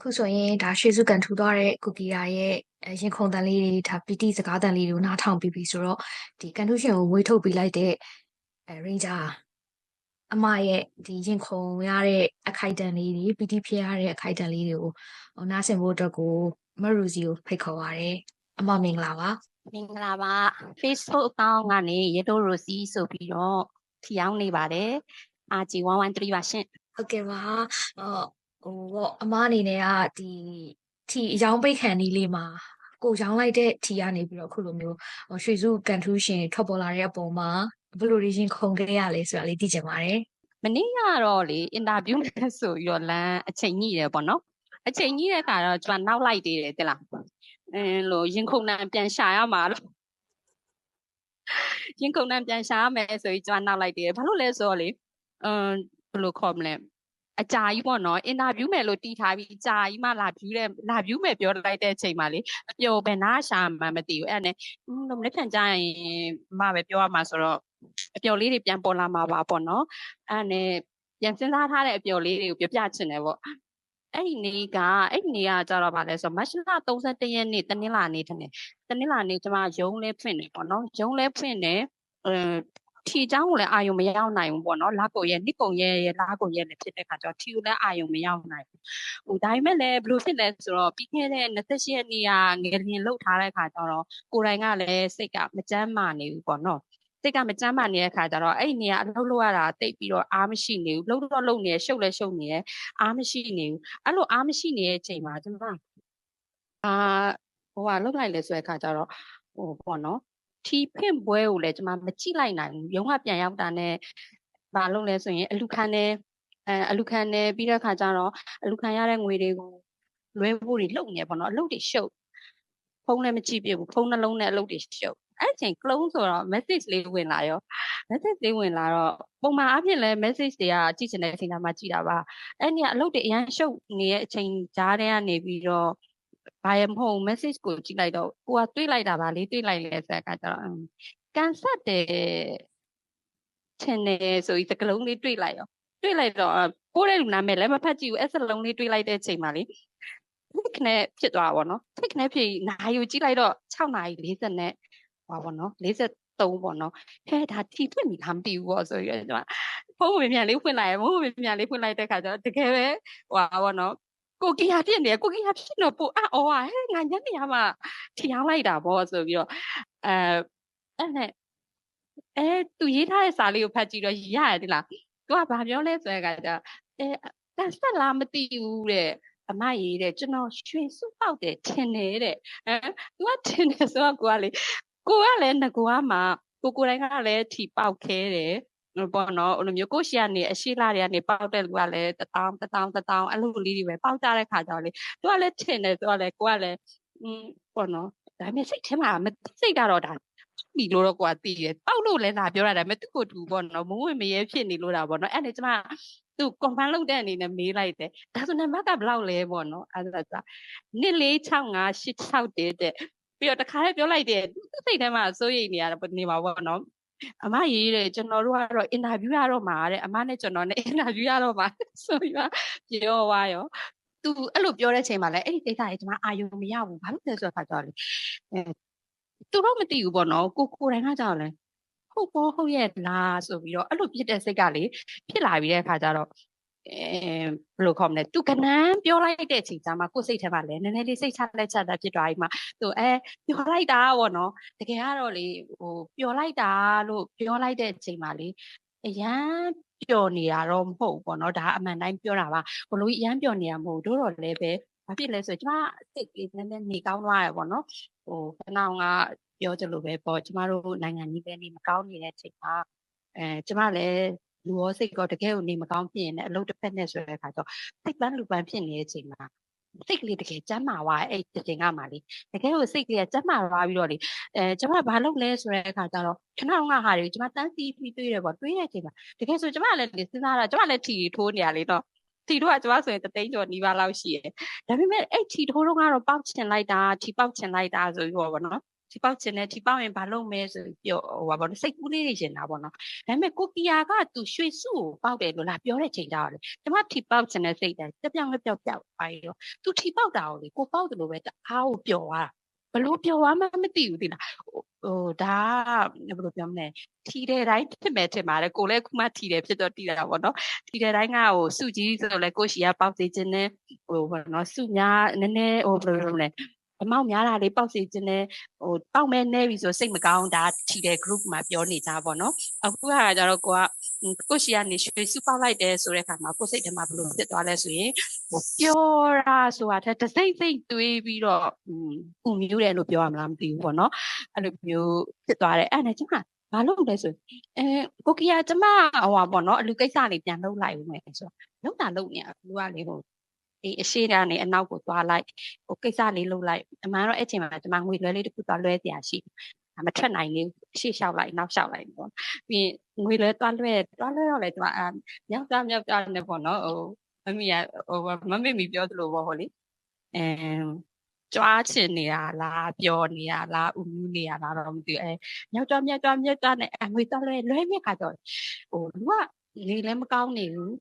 အခုဆိုရင်ဒါရွှေစုကန်ထူသွားတဲ့ကိုကီယာရဲ့အဲရင်ခုန်တန်လေးတွေဒါပီတိစကားတန်လေးတွေကိုနားထောင်ပြီးပြီဆိုတော့ဒီကန်ထူရှင်ကိုဝေးထုတ်ပေးလိုက်တဲ့အဲရင်းဂျာအမရဲ့ဒီရင်ခုန်ရတဲ့အခိုက်အတန့်လေးတွေပီတိဖြစ်ရတဲ့အခိုက်အတန့်လေးတွေကိုဟိုနားဆင်ဖို့အတွက်ကိုမရူစီကိုဖိတ်ခေါ်ပါရစေအမမင်္ဂလာပါမင်္ဂလာပါ Facebook account ကနေရေတိုရိုစီဆိုပြီးတော့ထီအောင်နေပါတယ် RG113 ပါရှင်ဟုတ်ကဲ့ပါအော် ဟိုပေါ့အမအနေနဲ့ကဒီထီအယောင်ပိတ်ခံနည်းလေးမှာကိုရောင်းလိုက်တဲ့ထီကနေပြီးတော့အခုလိုမျိုးဟိုရွှေစုကန်ထူးရှင်ထွက်ပေါ်လာတဲ့အပေါ်မှာဘယ်လိုရင်းခုန်ခဲ့ရလဲဆိုတာလေးသိချင်ပါတယ်မနေ့ကတော့လေအင်တာဗျူးနဲ့ဆိုပြီးတော့လမ်းအချိန်ညှိတယ်ပေါ့နော်အချိန်ညှိတဲ့အခါတော့ကျွန်မနောက်လိုက်သေးတယ်တိလားအင်းလို့ရင်ခုန်နှံပြန်ရှာရမှာလို့ရင်ခုန်နှံပြန်ရှာရမယ်ဆိုပြီးကျွန်မနောက်လိုက်သေးတယ်ဘာလို့လဲဆိုတော့လေအမ်ဘယ်လိုခေါ်မလဲ အကြာကြီးပေါ့နော်အင်တာဗျူးမယ်လို့တီးထားပြီးအကြာကြီးမှလာဗျူးတဲ့လာဗျူးမယ်ပြောလိုက်တဲ့အချိန်မှာလေအပျော်ဘယ်နာရှာမှမသိဘူးအဲ့ဒါနဲ့อืมလို့မနေ့ပြန်ကြရင်မပဲပြောရမှာဆိုတော့အပျော်လေးတွေပြန်ပေါ်လာမှာပါပေါ့နော်အဲ့ဒါနဲ့ပြန်စဉ်းစားထားတဲ့အပျော်လေးတွေကိုပြပြချင်တယ်ပေါ့အဲ့ဒီနေ့ကအဲ့ဒီနေ့ကကြတော့ဗာလဲဆိုမတ်လ31ရက်နေ့တနင်္လာနေ့ထင်တယ်တနင်္လာနေ့ကျမရုံးလဲဖွင့်တယ်ပေါ့နော်ရုံးလဲဖွင့်တယ်အဲ ထီเจ้าကိုလည်းအာယုံမရောက်နိုင်ဘူးပေါ့နော်လာကိုရဲ့နိကုံရဲ့ရဲ့လာကိုရဲ့လည်းဖြစ်တဲ့ခါကျတော့ထီကိုလည်းအာယုံမရောက်နိုင်ဘူးဟိုဒါပေမဲ့လည်းဘယ်လိုဖြစ်လဲဆိုတော့ပြီးခဲ့တဲ့28ရက်နေ့ကငယ်ရင်လှုပ်ထားတဲ့ခါကျတော့ကိုယ်တိုင်ကလည်းစိတ်ကမကြမ်းမာနေဘူးပေါ့နော်စိတ်ကမကြမ်းမာနေတဲ့ခါကျတော့အဲ့ဒီနေရာအလုပ်လုပ်ရတာတိတ်ပြီးတော့အားမရှိနေဘူးလှုပ်တော့လှုပ်နေရရှုပ်လဲရှုပ်နေရအားမရှိနေဘူးအဲ့လိုအားမရှိနေတဲ့အချိန်မှာကျွန်မအာဟိုကလှုပ်လိုက်လဲဆိုတဲ့ခါကျတော့ဟိုပေါ့နော် ထီဖင့်ပွဲကိုလည်းကျွန်မမကြည့်လိုက်နိုင်ဘူးရုံးကပြန်ရောက်တာနဲ့ဘာလုပ်လဲဆိုရင်အလူခံနေအဲအလူခံနေပြီးတဲ့ခါကျတော့အလူခံရတဲ့ငွေတွေကိုလွဲဖို့တွေလှုပ်နေပေါ့နော်အလုပ်တွေရှုပ်ဖုန်းလည်းမကြည့်ပြဘူးဖုန်းနှလုံးနဲ့အလုပ်တွေရှုပ်အဲ့ချိန် clone ဆိုတော့ message လေးဝင်လာရော message လေးဝင်လာတော့ပုံမှန်အဖြစ်လဲ message တွေကကြည့်ချင်တဲ့အချိန်မှာကြည့်တာပါအဲ့ဒီကအလုပ်တွေအရန်ရှုပ်နေတဲ့အချိန်ကြားထဲကနေပြီးတော့ ဘာရမဟုတ် message ကိုကြည့်လိုက်တော့ကိုကတွေးလိုက်တာပါလေတွေးလိုက်လဲဆိုတဲ့အခါကျတော့ကန်ဆက်တယ်ချင်တယ်ဆိုပြီးစကလုံးလေးတွေးလိုက်ရောတွေးလိုက်တော့ပိုးတဲ့လူနာမည်လည်းမဖတ်ကြည့်ဘူးအဲ့စလုံးလေးတွေးလိုက်တဲ့အချိန်မှာလေ click နဲ့ဖြစ်သွားတာပေါ့နော် click နဲ့ဖြစ်နာယူကြည့်လိုက်တော့6နာရီ40နဲ့ဟောပေါ့နော်43ပေါ့နော်ဟဲ့ဒါတီဖွင့်ပြီလားမသိဘူးပေါ့ဆိုပြီးတော့ကျွန်မဖုန်းဝင်ပြန်လေးဖွင့်လိုက်ရဖုန်းဝင်ပြန်လေးဖွင့်လိုက်တဲ့ခါကျတော့တကယ်ပဲဟောပေါ့နော် ကိုကီယာဖြစ်နေကိုကီယာဖြစ်တော့ပို့အော်ဟာဟဲ့ငါညနေမှာထီအောင်လိုက်တာပေါ့ဆိုပြီးတော့အဲအဲ့နဲ့အဲသူရေးထားတဲ့စာလေးကိုဖတ်ကြည့်တော့ရရတယ်ဒီလားသူကဘာပြောလဲဆိုတဲ့အခါကျအဲတက်ဆက်လားမသိဘူးတဲ့အမရေးတဲ့ကျွန်တော်ရွှေစုပေါက်တယ်ထင်တယ်တဲ့အဲသူကထင်တယ်ဆိုတော့ကိုကလေကိုကလည်းငကွာမှာကိုကိုတိုင်းကလည်းထီပေါက်ခဲတယ် ပေါ့နော်အဲ့လိုမျိုးကိုရှိကနေအရှိလာတွေကနေပေါက်တဲ့လူကလည်းတထောင်တထောင်တထောင်အဲ့လိုလေးတွေပဲပေါက်ကြတဲ့ခါကျတော့လေသူကလည်းထင်တယ်သူကလည်းကိုကလည်းอืมပေါ့နော်ဒါပေမဲ့စိတ်ထဲမှာမစိတ်ကတော့ဒါပြီလို့တော့ကိုကသိတယ်ပေါက်လို့လည်းလာပြောတာဒါပေမဲ့သူ့ကိုတူပေါ့နော်မုံဝင်မရဲဖြစ်နေလို့တာပေါ့နော်အဲ့ဒါကျမသူ confirm လုပ်တဲ့အနေနဲ့မေးလိုက်တယ်ဒါဆိုနံပါတ်ကဘယ်လောက်လဲပေါ့နော်အဲ့ဒါက146586တဲ့ပြီးတော့တခါလေးပြောလိုက်တယ်သူစိတ်ထဲမှာစိုးရိမ်နေရတာနေမှာပေါ့နော် အမရေးတယ်ကျွန်တော်တို့ကတော့အင်တာဗျူးရတော့မှာတဲ့အမနဲ့ကျွန်တော်နဲ့အင်တာဗျူးရတော့မှာဆိုပြီးတော့ပြောသွားရောသူအဲ့လိုပြောတဲ့ချိန်မှာလည်းအဲ့ဒီကိစ္စကြီးကျွန်မအာယုံမရဘူးဘာလို့လဲဆိုတော့ခါကြောက်လေအဲသူတော့မသိဘူးပေါ့နော်ကိုကိုတိုင်းကကြောက်လဲဟုတ်ပေါ်ဟုတ်ရဲ့လားဆိုပြီးတော့အဲ့လိုဖြစ်တဲ့စိတ်ကလေဖြစ်လာပြီးတဲ့အခါကျတော့ အဲဘယ်လိုခေါ်မလဲသူကနန်းပြောလိုက်တဲ့အချိန်ကျမှကိုယ်စိတ်ထဲမှာလည်းနည်းနည်းလေးစိတ်ချလက်ချတာဖြစ်သွားပြီးမှသူအဲပြောလိုက်တာပေါ့နော်တကယ်ကတော့လေဟိုပြောလိုက်တာလို့ပြောလိုက်တဲ့အချိန်မှာလေအရန်ပျော်နေတာတော့မဟုတ်ဘူးပေါ့နော်ဒါအမှန်တိုင်းပြောတာပါဘလို့အရန်ပျော်နေတာမဟုတ်တို့တော့လည်းပဲဘာဖြစ်လဲဆိုကျမစိတ်ကလေးနည်းနည်းနေကောင်းသွားရပေါ့နော်ဟိုခဏကပြောကြလို့ပဲပေါ့ကျမတို့နိုင်ငံကြီးပဲနေမကောင်းနေတဲ့အချိန်မှာအဲကျမလည်း လူရောစိတ်ကောတကယ်ကိုနေမကောင်းဖြစ်ရင်လည်းအလုပ်တစ်ဖက်နဲ့ဆိုတဲ့အခါကျတော့စိတ်ပန်းလူပန်းဖြစ်နေတဲ့အချိန်မှာစိတ်ကလေးတကယ်ကျမ်းမာသွားအဲ့ဒီချိန်ကမှလေတကယ်ကိုစိတ်ကလေးကျမ်းမာသွားပြီးတော့လေအဲကျွန်မဘာလုပ်လဲဆိုတဲ့အခါကျတော့ခဏကဟာတွေကျွန်မတန်းစီပြီးတွေးတယ်ပေါ့တွေးတဲ့အချိန်မှာတကယ်ဆိုကျွန်မလည်းလေစဉ်းစားတာကျွန်မလည်းထီထိုးနေရလေတော့ထီတို့ကကျွန်မဆိုရင်တသိန်းကျော်နီးပါးလောက်ရှိတယ်ဒါပေမဲ့အဲ့ထီထိုးတော့ကတော့ပေါက်ချင်လိုက်တာထီပေါက်ချင်လိုက်တာဆိုပြီးတော့ဗောနော် ထီပေါက်ချင်တယ်ထီပေါက်ရင်ဘာလုပ်မဲဆိုပြီးပြောဟိုပါဘောစိတ်ကူးလေးတွေရှင်တာပေါ့နော်ဒါပေမဲ့ကိုကီယာကသူရွှေစုကိုပေါက်တယ်လို့လာပြောတဲ့ချိန်ကျတော့လေကျမထီပေါက်ချင်တဲ့စိတ်တိုင်းတပြောင်းလည်းပြောက်ပြောက်ပါရောသူထီပေါက်တာကိုလေကိုပေါက်တယ်လို့ပဲတအားကိုပျော်သွားတာဘလို့ပျော်သွားမှမသိဘူးဒီလားဟိုဒါကဘယ်လိုပြောမလဲထီတဲ့တိုင်းဖြစ်မဲ့ထင်ပါတယ်ကိုလည်းခုမှထီတယ်ဖြစ်တော့တီးတာပေါ့နော်ထီတဲ့တိုင်းကဟိုစုကြီးဆိုတော့လေကိုရှီကပေါက်သေးခြင်းနဲ့ဟိုဘောနော်စုများနည်းနည်းဟိုဘယ်လိုပြောမလဲ အမောက်များတာလေးပေါက်စီခြင်းနဲ့ဟိုပေါက်မဲနေပြီဆိုစိတ်မကောင်းဒါထီတဲ့ group မှာပြောနေကြပါတော့အခုကကြတော့ကိုကကိုရှီကနေရွှေစုပေါက်လိုက်တယ်ဆိုတဲ့အခါမှာကိုစိတ်ထဲမှာဘယ်လိုဖြစ်သွားလဲဆိုရင်ဟိုပျော်တာဆိုတာတဲ့တစိမ့်စိမ့်တွေးပြီးတော့ဥမျိုးတယ်လို့ပြောရမလားမသိဘူးပေါ့နော်အဲ့လိုမျိုးဖြစ်သွားတယ်အဲ့ဒါနဲ့ကျမဘာလို့လဲဆိုအဲကိုကီယာကျမဟိုပါပေါ့နော်အလူကိစ္စလေးပြန်လုပ်လိုက်ဦးမယ်ဆိုတော့လုံးတာလုံးနေအခုကလေဟို ဒီအရှိကနေအနောက်ကိုသွားလိုက်ဟိုကိစ္စလေးလုပ်လိုက်အမှန်တော့အဲ့ချိန်မှာကျွန်မငွေလွှဲလေးတစ်ခုသွားလွှဲစရာရှိတယ်မထွက်နိုင်လေရှေ့လျှောက်လိုက်နောက်လျှောက်လိုက်ပေါ့ပြီးငွေလွှဲသွားလွှဲသွားလွှဲတော့လေကျွန်မအာမြောက်သွားမြောက်သွားနေပေါ့နော်ဟိုမမီကဟိုမမေမီပြောသလိုပေါ့ဟိုလေအဲကြွားချင်နေတာလားပျော်နေတာလားဥမှုနေရလားတော့မသိဘူးအဲမြောက်ကြွားမြောက်ကြွားမြောက်ကြွားနဲ့အငွေသွားလွှဲလွှဲမြက်ခါတော့ဟိုလူကနေလည်းမကောင်းနေဘူး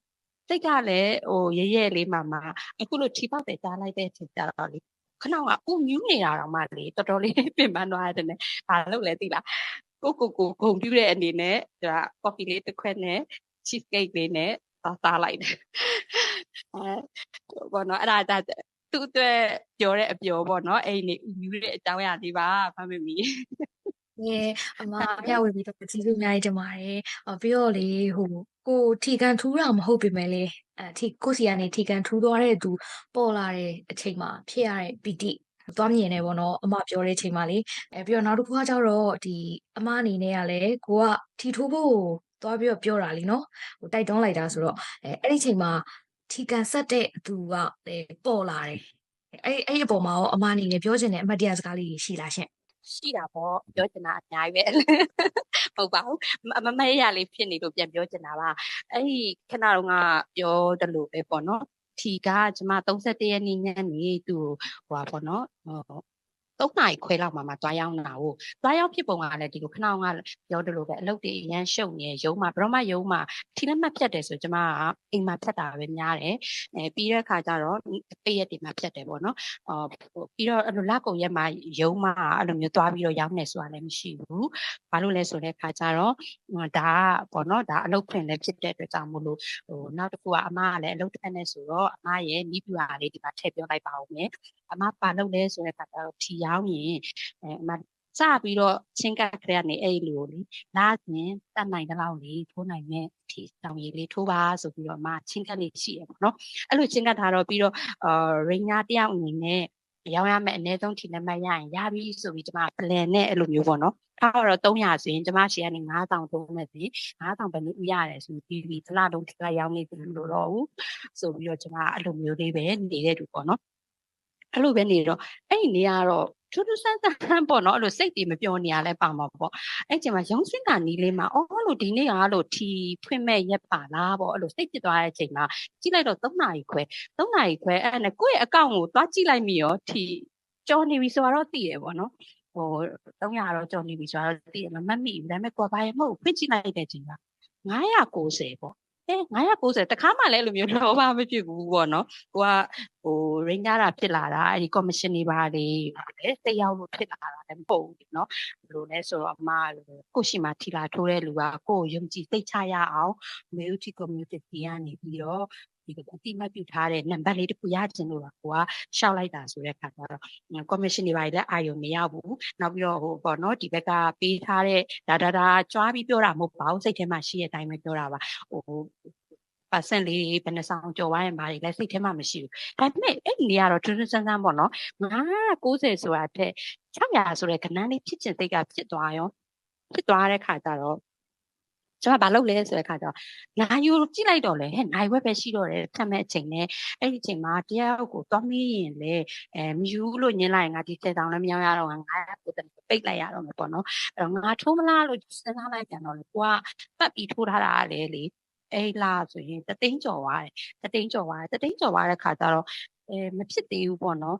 စိတ်ကလည်းဟိုရဲရဲလေးမှမှအခုလိုထီပေါက်တယ်ကြားလိုက်တဲ့အချိန်ကျတော့လေခဏကဥမြူးနေတာတော့မှလေတော်တော်လေးပြင်ပန်းသွားရတယ်နဲ့ဘာလို့လဲသိလားကိုကိုကိုဂုံပြူတဲ့အနေနဲ့ဒါကော်ဖီလေးတစ်ခွက်နဲ့ cheese cake လေးနဲ့စားစားလိုက်တယ်အဲဘောနော်အဲ့ဒါဒါသူ့အတွက်ပြောတဲ့အပျော်ပေါ့နော်အဲ့ဒီနေဥမြူးတဲ့အကြောင်းအရာလေးပါဖမမီ ရေအမမျှဝေပြီးတော့ကျေးဇူးအများကြီးတင်ပါတယ်။အော်ပြီးတော့လေဟိုကိုထီကန်ထူးတာမဟုတ်ပေမဲ့လေအဲထီကိုစီကနေထီကန်ထူးသွားတဲ့သူပေါ်လာတဲ့အချိန်မှာဖြစ်ရတဲ့ပီတိသွားမြင်နေပေါ့နော်အမပြောတဲ့အချိန်မှာလေအဲပြီးတော့နောက်တစ်ခုကကျတော့ဒီအမအနေနဲ့ကလည်းကိုကထီထိုးဖို့သွားပြီးတော့ပြောတာလीနော်ဟိုတိုက်တွန်းလိုက်တာဆိုတော့အဲအဲ့ဒီအချိန်မှာထီကန်ဆက်တဲ့သူကလည်းပေါ်လာတယ်အဲ့အဲ့အပေါ်မှာရောအမအနေနဲ့ပြောချင်တဲ့အမှတ်တရစကားလေးရှိလားရှင့် ရှိတာပေါ့ပြောချင်တာအများကြီးပဲဟုတ်ပါဘူးမမရရလေးဖြစ်နေလို့ပြန်ပြောချင်တာပါအဲ့ဒီခဏတော့ကပြောတယ်လို့ပဲပေါ့နော်ထီကကျမ31ရက်နေ့ညနေသူဟိုပါပေါ့နော်ဟို 3နာရီခွဲလောက်မှမှတွားရောက်တာကိုတွားရောက်ဖြစ်ပုံကလည်းဒီလိုခဏကပြောတယ်လို့ပဲအလုပ်တွေအရန်ရှုပ်နေရုံမှာဘရောမရုံမှာထီလက်မှတ်ဖြတ်တယ်ဆိုကျမကအိမ်မှာဖြတ်တာပဲများတယ်အဲပြီးတဲ့အခါကျတော့ပိရက်တွေမှာဖြတ်တယ်ပေါ့နော်အော်ပြီးတော့အဲ့လိုလက်ကုံရက်မှာရုံမှာအဲ့လိုမျိုးတွားပြီးတော့ရောက်နေဆိုတာလည်းမရှိဘူးဘာလို့လဲဆိုတဲ့အခါကျတော့ဒါကပေါ့နော်ဒါအလုပ်ဖွင့်လည်းဖြစ်တဲ့အတွက်ကြောင့်မို့လို့ဟိုနောက်တစ်ခုကအမကလည်းအလုပ်တစ်ဖက်နဲ့ဆိုတော့အမရဲ့နီးပြူဟာလေးဒီမှာထည့်ပြောလိုက်ပါဦးမယ်အမပါလုပ်လဲဆိုတဲ့အခါကျတော့ထီရောင်းရင်အဲအမစပြီးတော့ချင်းကပ်ခရက်နေအဲ့ဒီလိုလေလာခြင်းတတ်နိုင်တဲ့လောက်လေးထိုးနိုင်တဲ့ဒီတောင်ရည်လေးထိုးပါဆိုပြီးတော့မှချင်းကပ်လေးရှိရပေါ့နော်အဲ့လိုချင်းကပ်ထားတော့ပြီးတော့အာရိညာတယောက်အနေနဲ့ရောင်းရမယ်အနည်းဆုံးထီလက်မှတ်ရရင်ရပြီဆိုပြီးကျွန်မ plan နဲ့အဲ့လိုမျိုးပေါ့နော်ထားတော့300ဆိုရင်ကျွန်မရှေ့ကနေ9000သုံးမယ်ဆိုရင်9000ပဲလို့ဥရတယ်ဆိုပြီးဒီတစ်လလုံးထီကရောင်းနေတယ်လို့တော့ဘူးဆိုပြီးတော့ကျွန်မအဲ့လိုမျိုးလေးပဲနေတဲ့တူပေါ့နော် အဲ့လိုပဲနေတော့အဲ့ဒီနေရာတော့ထူးထူးဆန်းဆန်းပေါ့နော်အဲ့လိုစိတ်တွေမပြောနေရလဲပါမှာပေါ့အဲ့ချိန်မှာရောင်စွင်းတာနီးလေးမှာအော်လို့ဒီနေ့ကလို့ထီဖွင့်မဲ့ရက်ပါလားပေါ့အဲ့လိုစိတ်ဖြစ်သွားတဲ့အချိန်မှာကြည့်လိုက်တော့3နာရီခွဲ3နာရီခွဲအဲ့နဲ့ကိုယ့်ရဲ့အကောင့်ကိုသွားကြည့်လိုက်မိရောထီကြော်နေပြီဆိုတော့သိတယ်ပေါ့နော်ဟို300တော့ကြော်နေပြီဆိုတော့သိတယ်မမှတ်မိဘူးဒါပေမဲ့ကိုယ်ဘာရမဟုတ်ဖွင့်ကြည့်လိုက်တဲ့အချိန်မှာ990ပေါ့ အဲ990တခါမှလည်းအဲ့လိုမျိုးလောဘမဖြစ်ဘူးပေါ့နော်ကိုကဟိုရိန်းကားတာဖြစ်လာတာအဲ့ဒီကော်မရှင်တွေပါလေတယောက်လို့ဖြစ်လာတာလည်းမဟုတ်ဘူးနော်ဘယ်လိုလဲဆိုတော့အမလိုကိုရှိမှထီလာထိုးတဲ့လူကကိုကိုယုံကြည်သိချရအောင် community community ကနေပြီးတော့ ဒီကအတိမတ်ပြုထားတဲ့နံပါတ်လေးတစ်ခုရချင်လို့ပါကိုကရှောက်လိုက်တာဆိုတဲ့ခါကျတော့ commission တွေပါလေအာယုံမရဘူးနောက်ပြီးတော့ဟိုပေါ့နော်ဒီဘက်ကပေးထားတဲ့ဒါဒါဒါကြွားပြီးပြောတာမဟုတ်ပါဘူးစိတ်ထဲမှာရှိတဲ့အတိုင်းပဲပြောတာပါဟို percent လေးဘယ်နှဆောင်ကြော်သွားရင်ဘာတွေလဲစိတ်ထဲမှာမရှိဘူးဒါပေမဲ့အဲ့ဒီနေရာတော့တွန်းတွန်းဆန်းဆန်းပေါ့နော်990ဆိုတာတဲ့600ဆိုတဲ့ကဏ္ဍလေးဖြစ်ချင်စိတ်ကဖြစ်သွားရောဖြစ်သွားတဲ့ခါကျတော့ ကျွန်မဘာလုပ်လဲဆိုတဲ့ခါကျတော့နိုင်ယူကြည့်လိုက်တော့လေဟဲ့နိုင်ဝက်ပဲရှိတော့တယ်ဖြတ်မဲ့အချိန်နဲ့အဲ့ဒီအချိန်မှာတရားကိုသွားမေးရင်လေအဲမယူလို့ညင်းလိုက်ရင်ငါဒီတဲ့တောင်လည်းမရောက်ရတော့ငါကိုတပိတ်လိုက်ရတော့မယ်ပေါ့နော်အဲ့တော့ငါထိုးမလားလို့စဉ်းစားလိုက်ပြန်တော့လေကိုကပတ်ပြီးထိုးထားတာလေလေအဲ့လာဆိုရင်တသိန်းကျော်သွားတယ်တသိန်းကျော်သွားတယ်တသိန်းကျော်သွားတဲ့ခါကျတော့အဲမဖြစ်သေးဘူးပေါ့နော်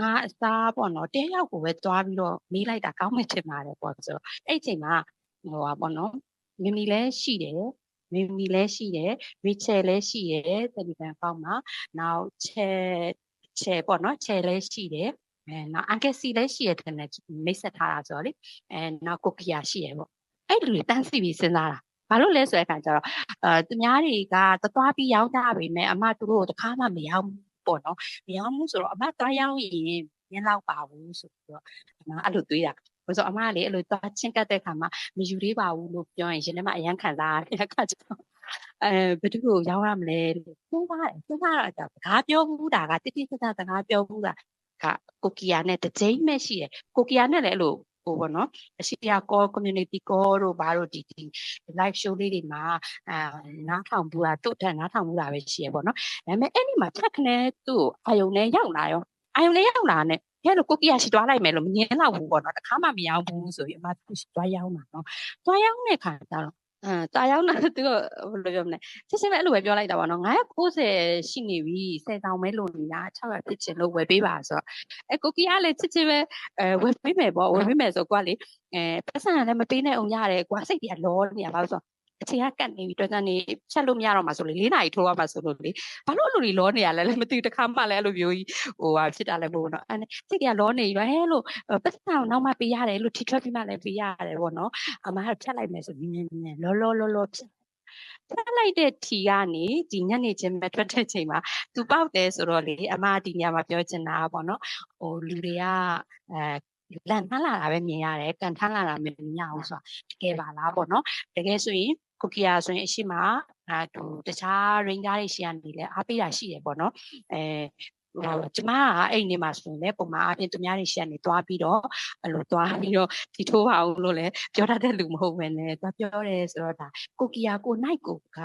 ငါအစားပေါ့နော်တဲရောက်ကိုပဲသွားပြီးတော့မေးလိုက်တာကောင်းမှထင်ပါတယ်ပေါ့ဆိုတော့အဲ့အချိန်မှာဟိုပါပေါ့နော် မမီလည်းရှိတယ်မမီလည်းရှိတယ်ရီချယ်လည်းရှိတယ်တယ်လီဖုန်းပေါက်မှာနောက်ချဲချဲပေါ့နော်ချဲလည်းရှိတယ်အဲနောက်အန်ကက်စီလည်းရှိရတယ်နဲ့မိတ်ဆက်ထားတာဆိုတော့လေအဲနောက်ကိုကီယာရှိရပေါ့အဲ့လူတွေတန်းစီပြီးစဉ်းစားတာဘာလို့လဲဆိုတဲ့အခါကျတော့အဲသူများတွေကသွားပြီးရောက်တာပဲမဲ့အမသူတို့တခါမှမရောက်ပေါ့နော်မရောက်ဘူးဆိုတော့အမသွားရောက်ရင်မြင်လောက်ပါဘူးဆိုပြီးတော့အမအဲ့လိုတွေးတာ ဘာလို့ဆိုအမကလေအဲ့လိုသွားချင်းကတ်တဲ့ခါမှာမယူသေးပါဘူးလို့ပြောရင်ရင်ထဲမှာအရန်ခံစားရတဲ့အခါကျတော့အဲဘယ်သူကိုရောက်ရမလဲလို့စဉ်းစားတယ်စဉ်းစားတော့စကားပြောဘူးတာကတိတိကျကျစကားပြောဘူးတာကကိုကီယာနဲ့တစ်ချိန်မဲ့ရှိတယ်ကိုကီယာနဲ့လည်းအဲ့လိုဟိုပေါ့နော်အရှိယာ call community call တို့ဘာတို့ဒီဒီ live show လေးတွေမှာအာနားထောင်ဘူးတာတို့ထက်နားထောင်ဘူးတာပဲရှိရပေါ့နော်ဒါပေမဲ့အဲ့ဒီမှာဖြတ်ခနဲသူ့အာယုံနဲ့ရောက်လာရောအာယုံနဲ့ရောက်လာနဲ့ ဟဲ့လို့ကိုကီယာရှိသွားလိုက်မယ်လို့မငင်းတော့ဘူးပေါ့နော်တခါမှမရောက်ဘူးဆိုပြီးအမသူရှိသွားရောက်မှာနော်သွားရောက်တဲ့ခါကျတော့အဲတာရောက်လာသူကဘယ်လိုပြောမလဲချက်ချင်းပဲအဲ့လိုပဲပြောလိုက်တာပါနော်990ရှိနေပြီ10တောင်ပဲလိုနေတာ600ဖြစ်ချင်လို့ဝယ်ပေးပါဆိုတော့အဲကိုကီကလည်းချက်ချင်းပဲအဲဝယ်ပေးမယ်ပေါ့ဝယ်ပေးမယ်ဆိုကွာလေအဲပတ်စံလည်းမပေးနဲ့အောင်ရတယ်ကွာစိတ်တွေကလောနေရပါဆိုတော့ အချိန်ကကတ်နေပြီတွက်ကနေဖြတ်လို့မရတော့မှဆိုလေ၄နာရီထိုးရမှဆိုလို့လေဘာလို့အဲ့လိုတွေလောနေရလဲလည်းမသိတခါမှလည်းအဲ့လိုမျိုးကြီးဟိုဟာဖြစ်တာလည်းမဟုတ်ဘူးနော်အဲ့စိတ်ကလောနေပြီဟဲ့လို့ပတ်စံနောက်မှပေးရတယ်လို့ထိထွက်ပြီးမှလည်းပေးရတယ်ပေါ့နော်အမကဖြတ်လိုက်မယ်ဆိုမြင်မြင်လောလောလောလောဖြတ်ဖက်လိုက်တဲ့ထီကနေဒီညနေချင်းမထွက်တဲ့ချိန်မှာသူပေါက်တယ်ဆိုတော့လေအမဒီညမှာပြောချင်တာပေါ့နော်ဟိုလူတွေကအဲ လန်ထမ်းလာတာပဲမြင်ရတယ်ကန်ထမ်းလာတာမမြင်ရဘူးဆိုတာတကယ်ပါလားပေါ့နော်တကယ်ဆိုရင်ကိုကီယာဆိုရင်အရှိမအဲသူတခြား ranger တွေရှိရနေလဲအားပေးတာရှိရပေါ့နော်အဲဟိုကျမကအဲ့ဒီနေ့မှာဆိုရင်လည်းပုံမှန်အပြင်သူများတွေရှေ့ကနေသွားပြီးတော့အဲ့လိုသွားပြီးတော့ဒီထိုးပါအောင်လို့လည်းပြောတတ်တဲ့လူမဟုတ်ပဲနဲ့သွားပြောတယ်ဆိုတော့ဒါကိုကီယာကိုနိုင်ကိုက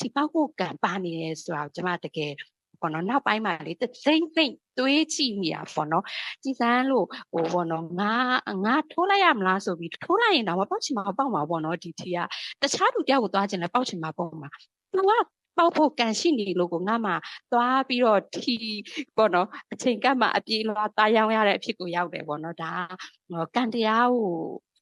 ဒီပေါက်ကိုကံပါနေတယ်ဆိုတော့ကျမတကယ် ပေါ့နော်နောက်ပိုင်းမှာလေသိမ့်သိမ့်တွေးကြည့်နေရပေါ့နော်ကြည်စမ်းလို့ဟိုပေါ့နော်ငါငါထိုးလိုက်ရမလားဆိုပြီးထိုးလိုက်ရင်တော့မပေါက်ချင်မှာပေါက်မှာပေါ့နော်ဒီထီကတခြားလူတယောက်ကိုသွားချင်လဲပေါက်ချင်မှာပေါ့မှာသူကပေါက်ဖို့ကန်ရှိနေလို့ကိုငါမှသွားပြီးတော့ထီပေါ့နော်အချိန်ကမှအပြေးလွှာတာရောင်းရတဲ့အဖြစ်ကိုရောက်တယ်ပေါ့နော်ဒါကန်တရားကို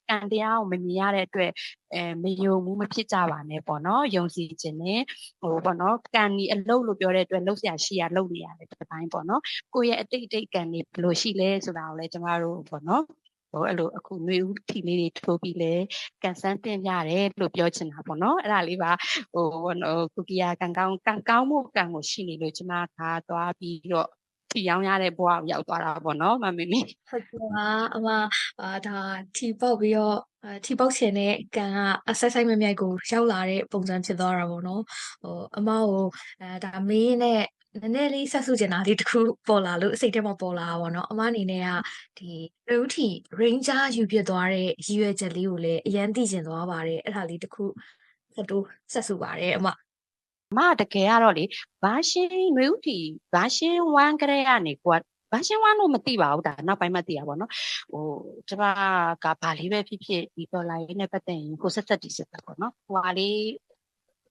ကံတရားကိုမမြင်ရတဲ့အတွက်အဲမယုံဘူးမဖြစ်ကြပါနဲ့ပေါ့နော်ယုံကြည်ခြင်းနဲ့ဟိုပေါ့နော်ကံဒီအလုပ်လို့ပြောတဲ့အတွက်လှုပ်ရှားရှိရလှုပ်နေရတယ်ဒီပိုင်းပေါ့နော်ကိုယ့်ရဲ့အတိတ်အတိတ်ကံတွေဘယ်လိုရှိလဲဆိုတာကိုလည်းကျမတို့ပေါ့နော်ဟိုအဲ့လိုအခုຫນွေဦးထီလေးတွေထိုးပြီးလဲကန်ဆန်းတင်ရတယ်လို့ပြောချင်တာပေါ့နော်အဲ့ဒါလေးပါဟိုဟိုကုကီယာကန်ကောင်းကန်ကောင်းမှုကံကိုရှိနေလို့ကျမကသွားပြီးတော့ ထီရောင်းရတဲ့ဘဝကိုရောက်သွားတာပေါ့နော်မမမီဟုတ်ကဲ့ပါအမအာဒါထီပေါက်ပြီးတော့အာထီပေါက်ချင်တဲ့ကန်ကအဆက်ဆိုင်မမြိုက်ကိုရောက်လာတဲ့ပုံစံဖြစ်သွားတာပေါ့နော်ဟိုအမကိုအဲဒါမင်းနဲ့နည်းနည်းလေးဆက်စုချင်တာလေးတစ်ခုပေါ်လာလို့စိတ်ထဲမှာပေါ်လာတာပေါ့နော်အမအနေနဲ့ကဒီလူထီ ranger ယူပြသွားတဲ့ရည်ရွယ်ချက်လေးကိုလည်းအရင်သိကျင်သွားပါတယ်အဲ့ဒါလေးတစ်ခုဆက်တိုးဆက်စုပါတယ်အမ မတကယ်ကတော့လေဘာရှင်းຫນွေဥတီဘာရှင်း1ကလေးကနေကွာဘာရှင်း1လို့မသိပါဘူးဒါနောက်ပိုင်းမှသိရပါတော့ဟိုကျမကဘာလေးပဲဖြစ်ဖြစ်ဒီပေါ်လာရေးနဲ့ပတ်သက်ရင်ကိုဆက်ဆက်တီဆက်တာပေါ့နော်ဟိုဟာလေး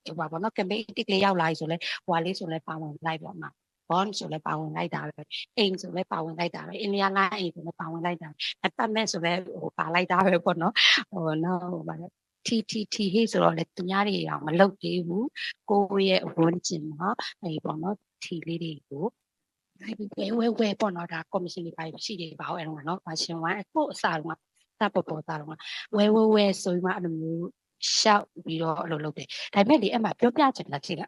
ဟိုပါပေါ့နော်ကမ်ပိန်းတစ်လေးရောက်လာပြီဆိုလဲဟိုဟာလေးဆိုလဲပါဝင်လိုက်ပါမှာဘွန်ဆိုလဲပါဝင်လိုက်တာပဲအိမ်ဆိုလဲပါဝင်လိုက်တာပဲအိန္ဒိယငါအိမ်ဆိုလဲပါဝင်လိုက်တာအပတ်မဲ့ဆိုလဲဟိုပါလိုက်တာပဲပေါ့နော်ဟိုနောက်ဟိုပါလဲ ထီထီထီဟေးဆိုတော့လေသူများတွေအောင်မလုပ်သေးဘူးကိုယ့်ရဲ့ဝန်းကျင်မှာအဲပေါ့နော်ထီလေးတွေကိုဝဲဝဲဝဲပေါ့နော်ဒါကော်မရှင်တွေပါရှိတယ်ပါအောင်အဲ့တော့နော်ဘာရှင်ဝမ်းအခုအစားတော့စပေါ်ပေါ်သားတော့ဝဲဝဲဝဲဆိုပြီးမှအဲ့လိုမျိုးရှောက်ပြီးတော့အဲ့လိုလုပ်တယ်ဒါပေမဲ့လေအဲ့မှာပြောပြချင်တာရှိတာ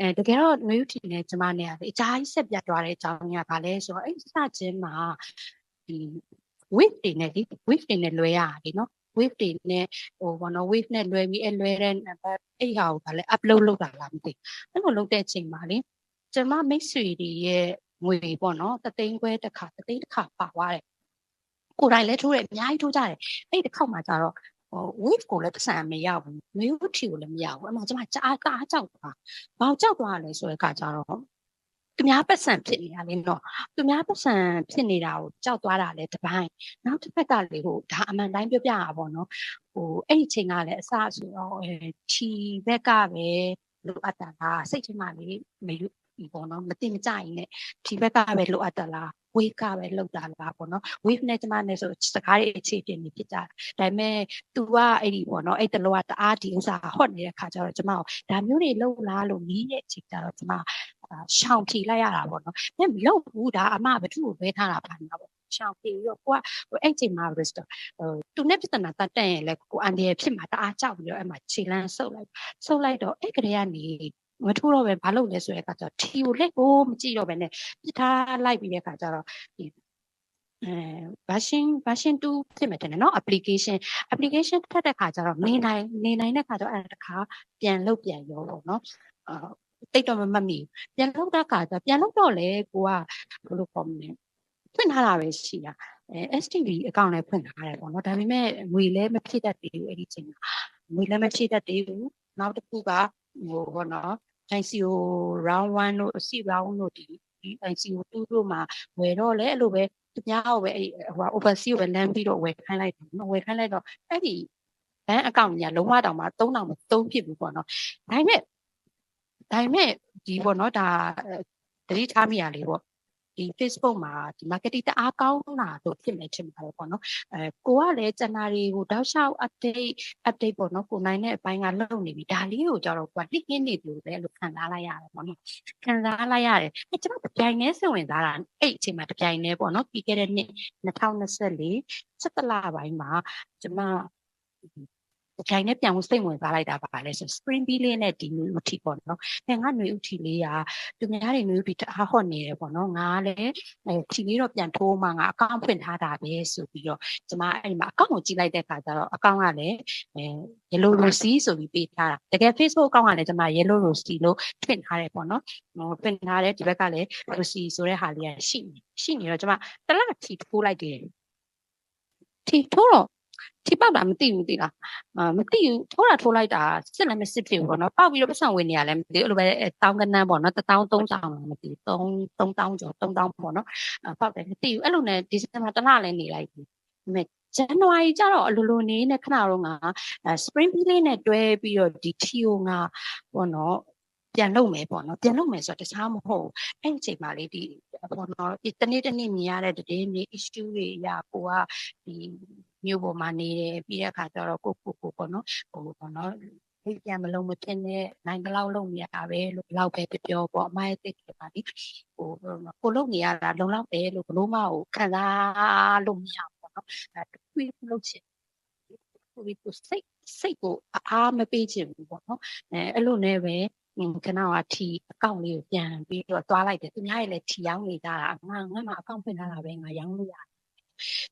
အဲတကယ်တော့နွေဦးတီနဲ့ကျမနဲ့ကလေအကြိုင်းဆက်ပြတ်သွားတဲ့အကြောင်းကဘာလဲဆိုတော့အဲ့စချင်းမှာဒီ wave တွေနဲ့ဒီ wave တွေနဲ့လွဲရတယ်နော် wave တွေနဲ့ဟိုဘောနော် wave နဲ့လွဲပြီးအဲလွဲတဲ့နံပါတ်အဲ့ဟာကိုဗာလဲ upload လုပ်တာလားမသိအဲ့လိုလုပ်တဲ့အချိန်မှာလေကျမမိတ်ဆွေတွေရဲ့ငွေပေါ့နော်တသိန်းခွဲတစ်ခါတသိန်းတစ်ခါပါသွားတယ်ကိုယ်တိုင်လည်းထိုးတယ်အများကြီးထိုးကြတယ်အဲ့ဒီတစ်ခေါက်မှာကျတော့ဟို wave ကိုလည်းပတ်စံမရဘူးမျိုးထီကိုလည်းမရဘူးအမှကျမကြားကားကြောက်သွားဘာကြောက်သွားလဲဆိုတဲ့အခါကျတော့ သူများပတ်စံဖြစ်နေတာလေနော်သူများပတ်စံဖြစ်နေတာကိုကြောက်သွားတာလေတပိုင်းနောက်တစ်ဖက်ကလေဟိုဒါအမှန်တိုင်းပြောပြရပါဘောနော်ဟိုအဲ့ဒီချိန်ကလည်းအစဆိုတော့အဲချီဘက်ကပဲလိုအပ်တာလားစိတ်ထဲမှာလေမယူ ပေါ့နော်မတင်မကြရင်လည်းဒီဘက်ကပဲလိုအပ်တာလား wave ကပဲလောက်တာလားပေါ့နော် wave နဲ့ကျမနဲ့ဆိုစကားတွေအခြေတင်နေဖြစ်ကြတယ်ဒါပေမဲ့ तू ကအဲ့ဒီပေါ့နော်အဲ့တလောကတအားဒီဥစ္စာဟော့နေတဲ့ခါကျတော့ကျမဒါမျိုးတွေလောက်လားလို့မြည်တဲ့အချိန်ကျတော့ကျမရှောင်ဖြေလိုက်ရတာပေါ့နော်။မလောက်ဘူးဒါအမဘသူ့ကိုဘဲထားတာပါညာပေါ့။ရှောင်ဖြေပြီးတော့ကိုကအဲ့ချိန်မှာ risk ဟိုသူနဲ့ပြဿနာတတ်တဲ့ရင်လဲကိုအန်ဒီရဖြစ်မှာတအားကြောက်ပြီးတော့အဲ့မှာခြေလန်းဆုပ်လိုက်ဆုပ်လိုက်တော့အဲ့ကလေးကနေ မထိုးတော့ပဲဘာလုပ်လဲဆိုတဲ့အခါကျတော့ထီကိုလက်ကိုမကြည့်တော့ပဲနဲ့ပြထားလိုက်ပြီးတဲ့အခါကျတော့ဒီအဲ version version 2ဖြစ်မယ်တဲ့နော် application application ထပ်တဲ့ခါကျတော့နေနိုင်နေနိုင်တဲ့ခါကျတော့အဲ့တခါပြန်လုပ်ပြန်ရောပေါ့နော်အာတိတ်တော့မမှတ်မိဘူးပြန်လုပ်တဲ့ခါကျပြန်လုပ်တော့လေကိုကဘယ်လိုခေါ်မလဲဖွင့်ထားတာပဲရှိတာအဲ STV အကောင့်လည်းဖွင့်ထားတယ်ပေါ့နော်ဒါပေမဲ့ငွေလည်းမဖြည့်တတ်သေးဘူးအဲ့ဒီချိန်မှာငွေလည်းမဖြည့်တတ်သေးဘူးနောက်တစ်ခုက ဟိုဘောနော် ICO round 1တို့ C round တို့ဒီဒီ ICO 2တို့မှာဝယ်တော့လေအဲ့လိုပဲသူများကိုပဲအဲ့ဟို oversea ကိုပဲလမ်းပြီးတော့ဝယ်ခိုင်းလိုက်တယ်နော်ဝယ်ခိုင်းလိုက်တော့အဲ့ဒီဘဏ်အကောင့်ကြီးကလုံးဝတောင်မှ3000မသုံးဖြစ်ဘူးပေါ့နော်ဒါပေမဲ့ဒါပေမဲ့ဒီပေါ့နော်ဒါတတိထားမိရလေပေါ့ ဒီ Facebook မှာဒီ marketing တအားကောင်းလာလို့ဖြစ်မယ်ထင်ပါတယ်ပေါ့နော်အဲကိုကလည်းကျန်တာတွေကိုတောက်လျှောက် update update ပေါ့နော်ကိုနိုင်တဲ့အပိုင်းကလုပ်နေပြီဒါလေးကိုကြတော့ကိုကလှစ်ရင်းနေပြီလေလို့ခံစားလိုက်ရတယ်ပေါ့နော်ခံစားလိုက်ရတယ်အဲကျွန်တော်ပြိုင်နေစဝင်သားတာအဲ့အချိန်မှာပြိုင်နေပေါ့နော်ပြီးခဲ့တဲ့နှစ်2024 17လပိုင်းမှာကျွန်မ တကြိုင်နဲ့ပြန်ဖို့စိတ်ဝင်စားလိုက်တာပါလဲဆို spring bee လေးနဲ့ဒီနွေဥတီပေါ့နော်။အဲငါနွေဥတီလေးကသူများတွေနွေဥတီတအားဟော့နေတယ်ပေါ့နော်။ငါလည်းအဲထီလေးတော့ပြန်ထိုးမှငါအကောင့်ဖွင့်ထားတာပဲဆိုပြီးတော့ကျွန်မအဲ့မှာအကောင့်ကိုကြည့်လိုက်တဲ့အခါကျတော့အကောင့်ကလည်းအဲ yellow rosy ဆိုပြီးပေးထားတာ။တကယ် Facebook အကောင့်ကလည်းကျွန်မ yellow rosy လို့ထွင်ထားတယ်ပေါ့နော်။ဟိုဖွင့်ထားတယ်ဒီဘက်ကလည်း rosy ဆိုတဲ့ဟာလေးကရှိနေရှိနေတော့ကျွန်မတလက်ထီထိုးလိုက်တယ်။ထီထိုးတော့ ထိပေါက်တာမသိဘူးသိလားအာမသိဘူးထိုးတာထိုးလိုက်တာစစ်လည်းမစစ်ဖြစ်ဘူးပေါ့နော်ပေါက်ပြီးတော့ပတ်စံဝင်နေရလဲမသိဘူးအဲ့လိုပဲတောင်းကနန်းပေါ့နော်1300မသိဘူး3 3000ကျော်3000ပေါ့နော်ပေါက်တယ်မသိဘူးအဲ့လိုနဲ့ဒီဇင်ဘာတစ်လလည်းနေလိုက်ပြီမဲ့ဇန်နဝါရီကျတော့အလိုလိုနေနဲ့ခဏတော့ငါ spring bee လေးနဲ့တွဲပြီးတော့ဒီ TO ငါပေါ့နော်ပြန်လုပ်မယ်ပေါ့နော်ပြန်လုပ်မယ်ဆိုတော့တခြားမဟုတ်အဲ့ဒီအချိန်မှာလေဒီပေါ့နော်ဒီတနေ့တနေ့မြင်ရတဲ့တည်င်းတွေ issue တွေအရာကိုကဒီ မြို့ပေါ်မှာနေတယ်ပြီးတဲ့အခါကျတော့ကိုကိုကိုပေါ့နော်ဟိုပေါ့နော်ိတ်ပြန်မလုံးမဖြစ်နဲ့နိုင်ကလောက်လုံးနေရတာပဲလို့ဘလောက်ပဲပြောပေါ့အမရဲ့သိတယ်ပါဒီဟိုကိုလုံးနေရတာလုံလောက်ပဲလို့ဘလို့မဟုတ်ခံစားလို့မရဘူးပေါ့နော်အဲတခွေးလုံးချင်ကိုဒီကိုစိတ်စိတ်ကိုအားမပေးချင်ဘူးပေါ့နော်အဲအဲ့လိုနဲ့ပဲခဏကထီအကောင့်လေးကိုပြန်ပြီးတော့တွားလိုက်တယ်သူများရဲ့လည်းထီရောင်းနေကြတာငါငါမှအကောင့်ဖွင့်ထားတာပဲငါရောင်းလို့ရတယ်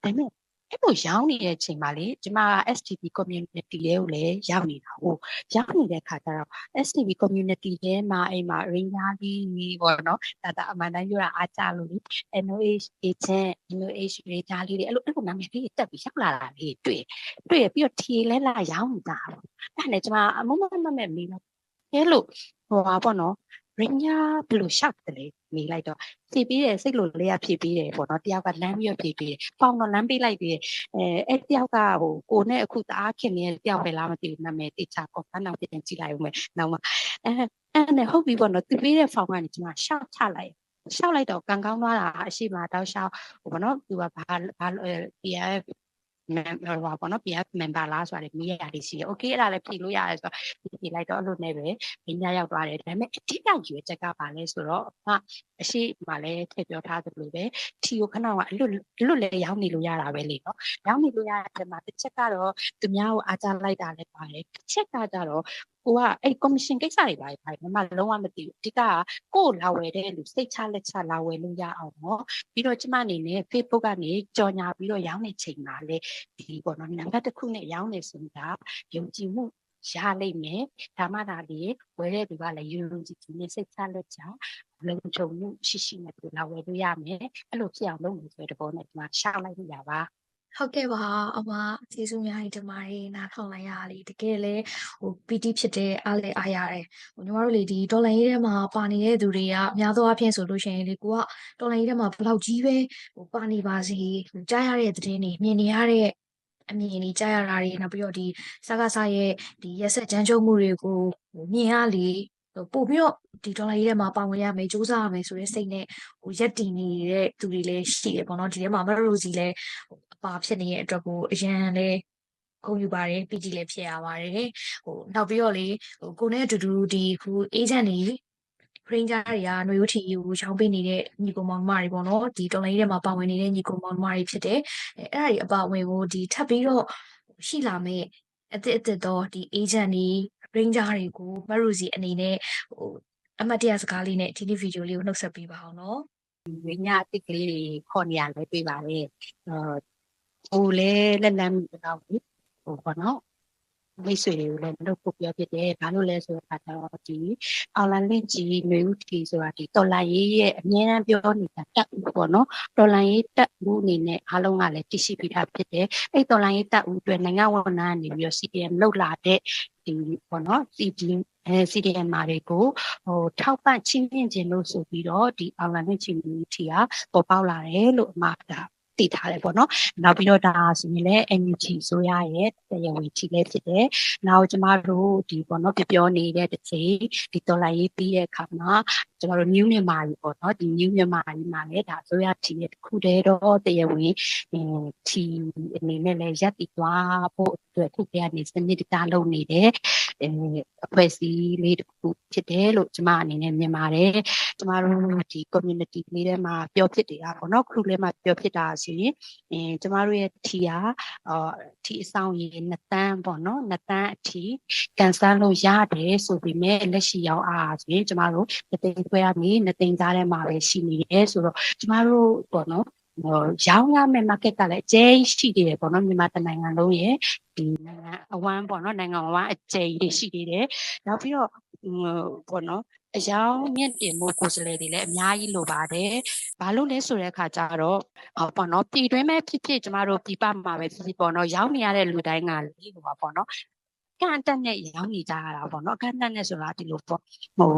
ဒါပေမဲ့ အဲ့လိုရောင်းနေတဲ့အချိန်မှာလေကျမက STP community လေးကိုလည်းရောက်နေတာဟိုရောက်နေတဲ့ခါကျတော့ STP community ထဲမှာအိမ်မှာ ringer လေးပေါ့နော်ဒါဒါအမှန်တမ်းပြောတာအားကြလို့လေ NOH agent NOH ringer လေးတွေအဲ့လိုအဲ့လိုနာမည်လေးတက်ပြီးရောက်လာတာလေးတွေ့တွေ့ပြီးတော့ TA လဲလာရောင်းနေတာပေါ့အဲ့ဒါနဲ့ကျမအမမမမမေးလို့အဲလိုဟိုပါပေါ့နော် ရင်းညာဘယ်လိုရှောက်တယ်လဲမေးလိုက်တော့ဖြည့်ပြီးတယ်စိတ်လိုလေးကဖြည့်ပြီးတယ်ပေါ့နော်တယောက်ကလမ်းပြီးတော့ဖြည့်ပြီးတယ်ပေါင်တော့လမ်းပေးလိုက်ပြီးတယ်အဲအဲ့တယောက်ကဟိုကိုနဲ့အခုတအားခင်နေတဲ့တယောက်ပဲလားမသိဘူးနာမည်တိချကောဖန်နောက်ပြင်ကြည့်လိုက်ဦးမယ်နောက်မှအဲအဲ့နဲ့ဟုတ်ပြီပေါ့နော်သူပေးတဲ့ဖောင်ကနေကျွန်မရှောက်ချလိုက်ရှောက်လိုက်တော့ကံကောင်းသွားတာအရှိမတောက်ရှောက်ဟိုဘောနော်သူကဘာဘာဒီ ရဟိုပါပေါ့နော် PF member လားဆိုတာလေမိရရတယ်ရှိတယ်။ Okay အဲ့ဒါလည်းဖြေလို့ရတယ်ဆိုတော့ဖြေလိုက်တော့အဲ့လိုနဲ့ပဲမိညာရောက်သွားတယ်။ဒါပေမဲ့အတိအကျရွေးချက်ကပါလဲဆိုတော့အအရှိမှလည်းထည့်ပြောထားသလိုပဲထီကိုခဏကအလွတ်လွတ်လည်းရောင်းနေလို့ရတာပဲလေနော်။ရောင်းနေလို့ရတဲ့မှာတစ်ချက်ကတော့သူများကိုအားကြလိုက်တာလည်းပါတယ်။တစ်ချက်ကကြတော့ ကိုကအဲ့ commission ကိစ္စတွေပါပါမမလုံးဝမသိဘူးအဓိကကိုလာဝယ်တဲ့လူစိတ်ချလက်ချလာဝယ်လို့ရအောင်နော်ပြီးတော့ကျမအနေနဲ့ Facebook ကနေကြော်ညာပြီးတော့ရောင်းနေချိန်မှာလေဒီပေါ့နော်နံပါတ်တစ်ခုနဲ့ရောင်းနေဆိုတာယုံကြည်မှုရလိမ့်မယ်ဒါမှသာလေဝယ်တဲ့သူကလည်းယုံကြည်ခြင်းနဲ့စိတ်ချလက်ချလုံခြုံမှုရှိရှိနဲ့ဒီလာဝယ်လို့ရမယ်အဲ့လိုဖြစ်အောင်လုပ်နေဆိုတဲ့ဘောနဲ့ဒီမှာရှောက်လိုက်လို့ရပါ ဟုတ်ကဲ့ပါအမကျေးဇူးအများကြီးတင်ပါတယ်နားထောင်လိုက်ရလေတကယ်လဲဟို PT ဖြစ်တဲ့အားလဲအားရတယ်ဟိုညီမတို့လေဒီဒေါ်လာရေးထဲမှာပါနေတဲ့သူတွေကအများသောအားဖြင့်ဆိုလို့ရှိရင်လေကိုကဒေါ်လာရေးထဲမှာဘလောက်ကြီးပဲဟိုပါနေပါစေဟိုကြားရတဲ့သတင်းတွေမြင်နေရတဲ့အမြင်တွေကြားရတာတွေနောက်ပြီးတော့ဒီစကားစားရဲ့ဒီရက်ဆက်ကြမ်းကြုတ်မှုတွေကိုဟိုမြင်ရလေဟိုပို့ပြီးတော့ဒီဒေါ်လာရေးထဲမှာပါဝင်ရမယ်စူးစမ်းရမယ်ဆိုတဲ့စိတ်နဲ့ဟိုရက်တည်နေတဲ့သူတွေလည်းရှိတယ်ပေါ့နော်ဒီထဲမှာမရိုစီလည်းအ ပါဖြစ်နေတဲ့အတွက်ကိုအရန်လည်းဂုဏ်ယူပါတယ်ပီတီလည်းဖြစ်ရပါတယ်ဟိုနောက်ပြီးတော့လေဟိုကိုနဲ့အတူတူဒီခုအေဂျင့်တွေဖရင်ဂျာတွေကຫນွေဦးထီကိုရောင်းပေးနေတဲ့ညီကောင်မောင်မတွေပေါ့နော်ဒီတော်လိုင်းထဲမှာပါဝင်နေတဲ့ညီကောင်မောင်မတွေဖြစ်တယ်အဲအဲ့ဒါတွေအပါအဝင်ကိုဒီထပ်ပြီးတော့ရှိလာမဲ့အစ်စ်အစ်စ်တော့ဒီ agent တွေ ranger တွေကိုမရူစီအနေနဲ့ဟိုအမတ်တရစကားလေးနဲ့ဒီနေ့ဗီဒီယိုလေးကိုနှုတ်ဆက်ပေးပါအောင်နော်ဝိညာအတိတ်ကလေးတွေခေါ်နေရလဲတွေ့ပါတယ်။အာ ဟိုလဲလက်လမ်းတော့ဟိုပေါ့နော်မိတ်ဆွေတွေကိုလည်းမလုပ်ဖို့ပြောဖြစ်တယ်။ဘာလို့လဲဆိုတော့အခါကျတော့ဒီအောင်လန်လင့်ကြီးຫນွေဦးတီဆိုတာဒီတော်လိုင်းရေးရဲ့အမြဲတမ်းပြောနေတာတက်ဦးပေါ့နော်။တော်လိုင်းရေးတက်ဦးအနေနဲ့အားလုံးကလည်းသိရှိပြီးသားဖြစ်တယ်။အဲ့တော်လိုင်းရေးတက်ဦးအတွက်နိုင်ငံဝန်ထမ်းကနေပြီးတော့ CPM လောက်လာတဲ့ဒီပေါ့နော် CPM အဲ CDM မာတွေကိုဟိုထောက်ပံ့ချင်းမြင့်ခြင်းလို့ဆိုပြီးတော့ဒီ online နဲ့ချင်းမြင့်တီကပေါ်ပေါက်လာတယ်လို့အမှားတာ တည်ထားတယ်ပေါ့နော်။နောက်ပြီးတော့ဒါဆိုရင်လည်း NUG ဆိုရရဲ့တရားဝင်ချီလည်းဖြစ်တယ်။နောက်ကျမတို့ဒီပေါ့နော်ပြောပြောနေတဲ့တစ်ချိန်ဒီဒေါ်လာရေးပြီးတဲ့အခါမှာကျမတို့ new မြန်မာကြီးပေါ့နော်ဒီ new မြန်မာကြီးမှာလည်းဒါဆိုရချီရဲ့တစ်ခုတည်းတော့တရားဝင်အင်းချီအနေနဲ့လည်းရပ်တည်သွားဖို့အတွက်ခုတည်းကနေစနစ်တကျလုပ်နေတယ်။ အဲအဖွဲ့အစည်းလေးတစ်ခုဖြစ်တယ်လို့ကျမအနေနဲ့မြင်ပါတယ်။ကျမတို့ဒီ community လေးထဲမှာပြောဖြစ်နေတာပေါ့နော်ခုလေးမှာပြောဖြစ်တာဆိုရင်အင်းကျမတို့ရဲ့ ठी ဟာအော် ठी အဆောင်ရေနှစ်တန်းပေါ့နော်နှစ်တန်းအထိကန်ဆန်းလို့ရတယ်ဆိုပေမဲ့လက်ရှိရောက်အားဆိုရင်ကျမတို့တစ်သိန်းခွဲကနေနှစ်သိန်းသားထဲမှာပဲရှိနေတယ်ဆိုတော့ကျမတို့ပေါ့နော် ဟိုရောင်းရမယ့် market ကလည်းအကျဲရှိသေးတယ်ပေါ့နော်မြန်မာတနိုင်ငံလုံးရဲ့ဒီနိုင်ငံအဝမ်းပေါ့နော်နိုင်ငံအဝမ်းအကျဲကြီးရှိသေးတယ်နောက်ပြီးတော့ဟိုပေါ့နော်အယောင်မြင့်တင်မှုကိုယ်စားလှယ်တွေလည်းအများကြီးလိုပါတယ်။ဘာလို့လဲဆိုတဲ့အခါကျတော့ဟောပေါ့နော်ပြည်တွင်းမဲ့ဖြစ်ဖြစ်ကျမတို့ပြည်ပမှာပဲဖြစ်ဖြစ်ပေါ့နော်ရောင်းနေရတဲ့လူတိုင်းကလေဟိုပါပေါ့နော်ကန့်တက်နဲ့ရောင်းနေကြရတာပေါ့နော်ကန့်တက်နဲ့ဆိုတာဒီလိုပေါ့ဟို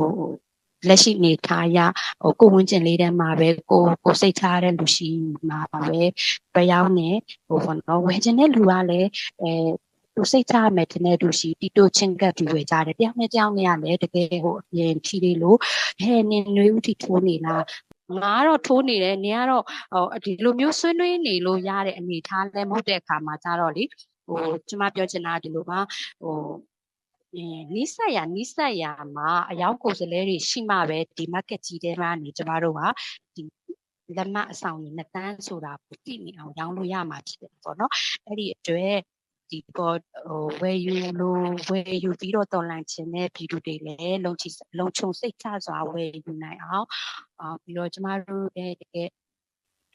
လက်ရှိနေထားရဟိုကိုဝင်းကျင်လေးထဲမှာပဲကိုကိုစိတ်ထားတဲ့လူရှိမှာပဲပြောင်းနေဟိုပေါ့နော်ဝယ်ချင်တဲ့လူကလည်းအဲသူစိတ်ချရမယ်တဲ့သူရှိတီတိုချင်းကပ်ပြီးဝယ်ကြတယ်တယောက်နဲ့တယောက်နဲ့ကလည်းတကယ်ဟိုအရင်ဖြီးလေးလို့ဟဲ့နင်နွေးဦးတီထိုးနေလားငါကတော့ထိုးနေတယ်နင်ကတော့ဟိုဒီလိုမျိုးဆွေးနွေးနေလို့ရတဲ့အနေထားလည်းမဟုတ်တဲ့အခါမှာကြတော့လေဟိုကျမပြောချင်တာဒီလိုပါဟိုအင်း နိစ္စရနိစ္စရမှာအယောက်ကိုယ်စလဲတွေရှိမှပဲဒီ market ကြီးထဲမှာနေကျမတို့ကဒီလက်မအဆောင်ကြီးနှစ်တန်းဆိုတာကိုတည်နေအောင်ရောင်းလို့ရမှာဖြစ်တယ်ပေါ့နော်အဲ့ဒီအတွက်ဒီပေါ်ဟိုဝယ်ယူလို့ဝယ်ယူပြီးတော့တော်လန်ခြင်းနဲ့ပြည်သူတွေလည်းလုံချလုံခြုံစိတ်ချစွာဝယ်ယူနိုင်အောင်အာပြီးတော့ကျမတို့ရဲ့တကယ်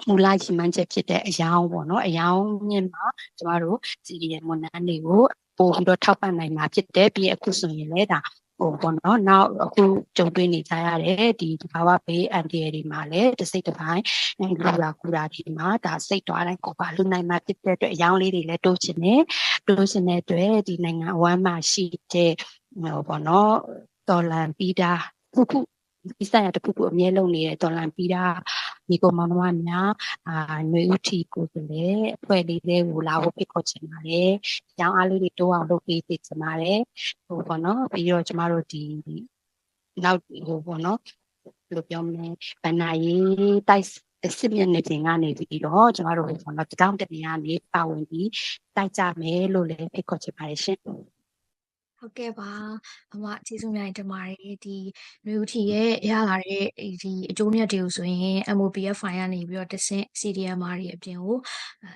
မူလရှိမှန်းချက်ဖြစ်တဲ့အယောင်ပေါ့နော်အယောင်မြင့်မှာကျမတို့စီရီယယ်မွန်နန်းတွေကို ပို့ပြီးတော့ထောက်ပံ့နိုင်မှာဖြစ်တယ်ပြီးအခုဆိုရင်လည်းဒါဟိုပေါ့နော်နောက်အခုကြုံတွေ့နေကြရတဲ့ဒီဒီဘာဝဘေးအန်တီရတွေမှာလည်းတစ်စိတ်တစ်ပိုင်းလူလာကူလာဒီမှာဒါစိတ်သွားတိုင်းကိုပါလူနိုင်မှာဖြစ်တဲ့အတွက်အယောင်လေးတွေလည်းတိုးချင်တယ်တိုးချင်တဲ့အတွက်ဒီနိုင်ငံအဝမ်းမှာရှိတဲ့ဟိုပေါ့နော်တော်လန်ပြီးတာခုခုဒီဆိုင်ရတခုခုအမြဲလုံးနေတဲ့တော်လန်ပြီးတာ ဒီကောင်မမများအာຫນွေဥတီကိုဆိုလေအဖွဲ့လေးတွေကိုလာဖို့ဖိတ်ခေါ်ချင်ပါတယ်။ကျောင်းအားလေးတွေတိုးအောင်လုပ်ပေးသိချင်ပါတယ်။ဟိုပေါ့နော်ပြီးတော့ကျမတို့ဒီနောက်ဟိုပေါ့နော်ဘယ်လိုပြောမလဲဗန္နာရေးတိုက်စစ်မျက်နှာပြင်ကနေပြီးတော့ကျမတို့ဟိုပေါ့နော်တောင်းတနေရနေပါဝင်ပြီးတိုက်ကြမယ်လို့လည်းဖိတ်ခေါ်ချင်ပါတယ်ရှင်။ ဟုတ်ကဲ့ပါအမကျေးဇူးများတင်ပါတယ်ဒီနွေဦးထီရဲ့ရလာတဲ့ဒီအကျိုးမြတ်တွေကိုဆိုရင် MOPF file ကနေပြီးတော့တဆင့် CDMR တွေအပြင်ကို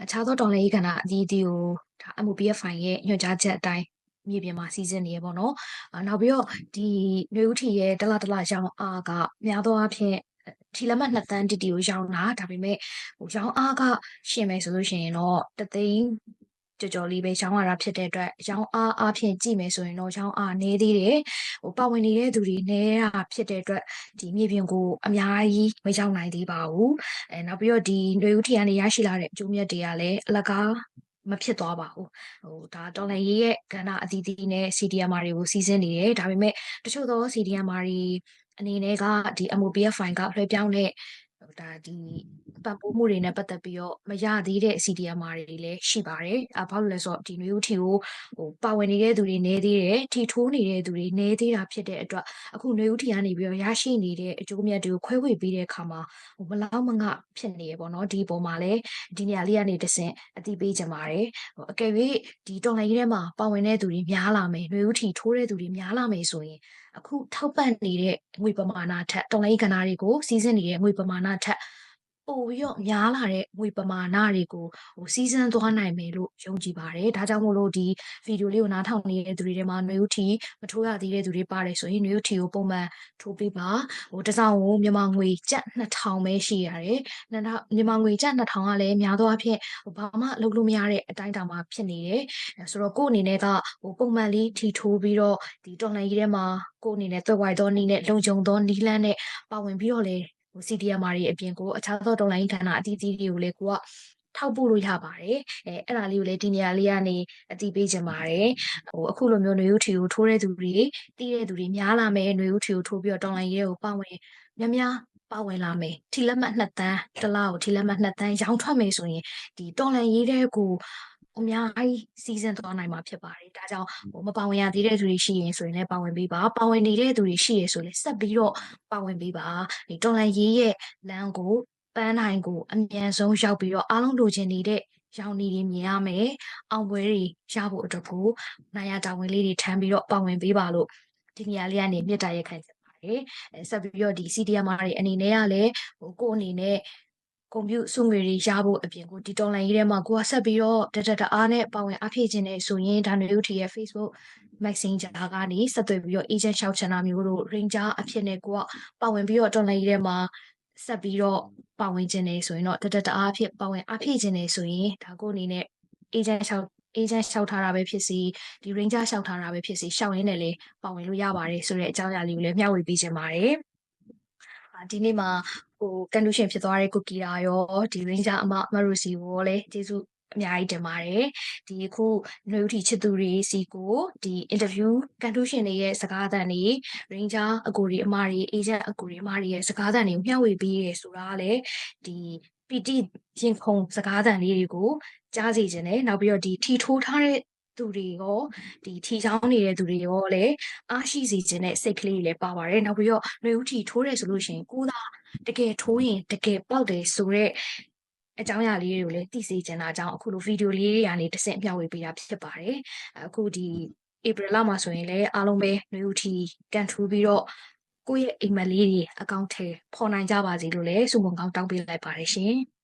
အခြားသောတော်လှန်ရေးကဏ္ဍအသီးသီးကိုဒါ MOPF file ရဲ့ညွှန်ကြားချက်အတိုင်းမြေပြင်မှာစီစဉ်နေရပေါ့နော်နောက်ပြီးတော့ဒီနွေဦးထီရဲ့တလတလရောင်းအားကများသောအားဖြင့်ထီလက်မှတ်2တန်းတီတီကိုရောင်းတာဒါပေမဲ့ဟိုရောင်းအားကရှင်မယ်ဆိုလို့ရှိရင်တော့တသိန်း ကြော်ကြော်လေးပဲရောင်းရတာဖြစ်တဲ့အတွက်ရောင်းအားအဖြစ်ကြည့်မယ်ဆိုရင်တော့ရောင်းအားနည်းသေးတယ်ဟိုပါဝင်နေတဲ့သူတွေနည်းတာဖြစ်တဲ့အတွက်ဒီမြေပြင်ကိုအများကြီးမရောက်နိုင်သေးပါဘူးအဲနောက်ပြီးတော့ဒီຫນွေဦးထီကနေရရှိလာတဲ့အကျိုးမြတ်တွေကလည်းအလကားမဖြစ်သွားပါဘူးဟိုဒါတော်လန်ရေးရဲ့ကဏ္ဍအသီးသီးနဲ့ CDMR တွေကိုစီစဉ်နေတယ်ဒါပေမဲ့တချို့သော CDMR တွေအနေနဲ့ကဒီ MOPF file ကလွှဲပြောင်းတဲ့ ဒါဒီပံ့ပိုးမှုတွေနဲ့ပတ်သက်ပြီးတော့မရသေးတဲ့ CDMR တွေလည်းရှိပါတယ်။အဘာလို့လဲဆိုတော့ဒီ new ထီကိုဟိုပါဝင်နေတဲ့သူတွေနေသေးတယ်ထီထိုးနေတဲ့သူတွေနေသေးတာဖြစ်တဲ့အတွက်အခု new ထီကနေပြီးတော့ရရှိနေတဲ့အကျိုးမြတ်တွေကိုခွဲဝေပေးတဲ့အခါမှာဟိုမလောက်မငဖြစ်နေရပေါ့နော်ဒီပုံမှာလည်းဒီနေရာလေးကနေတဆင့်အတိပေးကြပါတယ်ဟိုအကယ်၍ဒီတော်လိုင်းကြီးထဲမှာပါဝင်တဲ့သူတွေများလာမယ် new ထီထိုးတဲ့သူတွေများလာမယ်ဆိုရင် အခုထောက်ပံ့နေတဲ့ငွေပမာဏထက်တော်လိုင်းကဏ္ဍတွေကိုစီးစင်းနေတဲ့ငွေပမာဏထက် ပိုရော့များလာတဲ့ငွေပမာဏတွေကိုဟိုစီးဆင်းသွားနိုင်မယ်လို့ယုံကြည်ပါတယ်။ဒါကြောင့်မို့လို့ဒီဗီဒီယိုလေးကိုနားထောင်နေတဲ့သူတွေထဲမှာနွေဦးထီမထိုးရသေးတဲ့သူတွေပါတယ်ဆိုရင်နွေဦးထီကိုပုံမှန်ထိုးပေးပါ။ဟိုတစောင်းကိုမြန်မာငွေကျပ်2000ပဲရှိရတယ်။မြန်မာငွေကျပ်2000ကလည်းများသောအားဖြင့်ဟိုဘာမှလုပ်လို့မရတဲ့အတိုင်းအတာမှာဖြစ်နေတယ်။ဆိုတော့ကို့အနေနဲ့ကဟိုပုံမှန်လေးထီထိုးပြီးတော့ဒီတော်လှန်ရေးထဲမှာကို့အနေနဲ့သွယ်ဝိုက်သောနည်းနဲ့လုံခြုံသောနည်းလမ်းနဲ့ပါဝင်ပြီးတော့လေ ဟို CDMR တွေအပြင်ကိုအခြားသောတော်လိုင်းဌာနအသီးသီးတွေကိုလည်းကိုကထောက်ပို့လို့ရပါတယ်အဲအဲ့ဒါလေးကိုလည်းဒီနေရာလေးကနေအတိပေးချင်ပါတယ်ဟိုအခုလိုမျိုးຫນွေဦးထီကိုထိုးတဲ့သူတွေတီးတဲ့သူတွေများလာမယ်ຫນွေဦးထီကိုထိုးပြီးတော့တော်လိုင်းရေးကိုပါဝင်များများပါဝင်လာမယ်ထီလက်မှတ်နှစ်တန်းတစ်လားကိုထီလက်မှတ်နှစ်တန်းရောင်းထွက်မယ်ဆိုရင်ဒီတော်လန်ရေးတဲ့ကို အများကြီးစီစဉ်သွားနိုင်မှာဖြစ်ပါတယ်ဒါကြောင့်ဟိုမပါဝင်ရသေးတဲ့သူတွေရှိရင်ဆိုရင်လည်းပါဝင်ပေးပါပါဝင်နေတဲ့သူတွေရှိရဆိုလည်းဆက်ပြီးတော့ပါဝင်ပေးပါဒီတော်လန်ရေးရဲ့လမ်းကိုပန်းနိုင်ကိုအမြန်ဆုံးရောက်ပြီးတော့အားလုံးလိုချင်နေတဲ့ရောင်နေတွေမြင်ရမယ်အောင်ပွဲတွေရဖို့အတွက်ကိုနိုင်ရတာဝန်လေးတွေထမ်းပြီးတော့ပါဝင်ပေးပါလို့ဒီနေရာလေးကနေမြစ်တာရက်ခံချင်ပါတယ်အဲဆက်ပြီးတော့ဒီ CDMR တွေအနေနဲ့ကလည်းဟိုကိုယ့်အနေနဲ့ ကွန်ပျူစုငွေတွေရဖို့အပြင်ကိုဒီတော်လိုင်းရေးထဲမှာကိုကဆက်ပြီးတော့တတတအားနဲ့ပါဝင်အဖြစ်ခြင်းနဲ့ဆိုရင်ဒါနွေဦးထီရဲ့ Facebook Messenger ကနေဆက်သွယ်ပြီးတော့ agent လျှောက်ချင်တာမျိုးတို့ ranger အဖြစ်နဲ့ကိုကပါဝင်ပြီးတော့တော်လိုင်းရေးထဲမှာဆက်ပြီးတော့ပါဝင်ခြင်းနေဆိုရင်တော့တတတအားဖြစ်ပါဝင်အဖြစ်ခြင်းနေဆိုရင်ဒါကိုအနေနဲ့ agent လျှောက် agent လျှောက်ထားတာပဲဖြစ်စီဒီ ranger လျှောက်ထားတာပဲဖြစ်စီရှောက်ရင်းနဲ့လေပါဝင်လို့ရပါတယ်ဆိုတဲ့အကြောင်းအရာလေးကိုလည်းမျှဝေပေးခြင်းပါတယ်အာဒီနေ့မှာ ဟိုကန်လူရှင်ဖြစ်သွားတဲ့ကိုကီရာရောဒီ ranger အမအမရူစီကိုလည်းကျေးဇူးအများကြီးတင်ပါတယ်ဒီအခုနှွေဦးထီချစ်သူတွေစီကိုဒီ interview ကန်တူးရှင်တွေရဲ့စကားသံတွေ ranger အကူတွေအမတွေ agent အကူတွေအမတွေရဲ့စကားသံတွေကိုမျှဝေပေးရဲဆိုတာကလည်းဒီပီတိရင်ခုန်စကားသံလေးတွေကိုကြားစီခြင်းနဲ့နောက်ပြီးတော့ဒီထီထိုးထားတဲ့သူတွေရောဒီထီချောင်းနေတဲ့သူတွေရောလည်းအားရှိစေခြင်းနဲ့စိတ်ကလေးတွေလည်းပါပါတယ်နောက်ပြီးတော့ຫນွေဦးထီထိုးတယ်ဆိုလို့ရှိရင်ကိုသာ တကယ်ထိုးရင်တကယ်ပေါက်တယ်ဆိုတော့အကြောင်းအရာလေးတွေကိုလည်းသိစေချင်တာကြောင့်အခုလိုဗီဒီယိုလေးတွေကနေတစ်ဆင့်မျှဝေပေးတာဖြစ်ပါတယ်အခုဒီဧပြီလမှာဆိုရင်လည်းအားလုံးပဲຫນွေဦးထီကန်ထူပြီးတော့ကိုယ့်ရဲ့အိမ်မက်လေးတွေအကောင့်ထဲပေါ်နိုင်ကြပါစေလို့လည်းဆုမွန်ကောင်းတောင်းပေးလိုက်ပါတယ်ရှင်။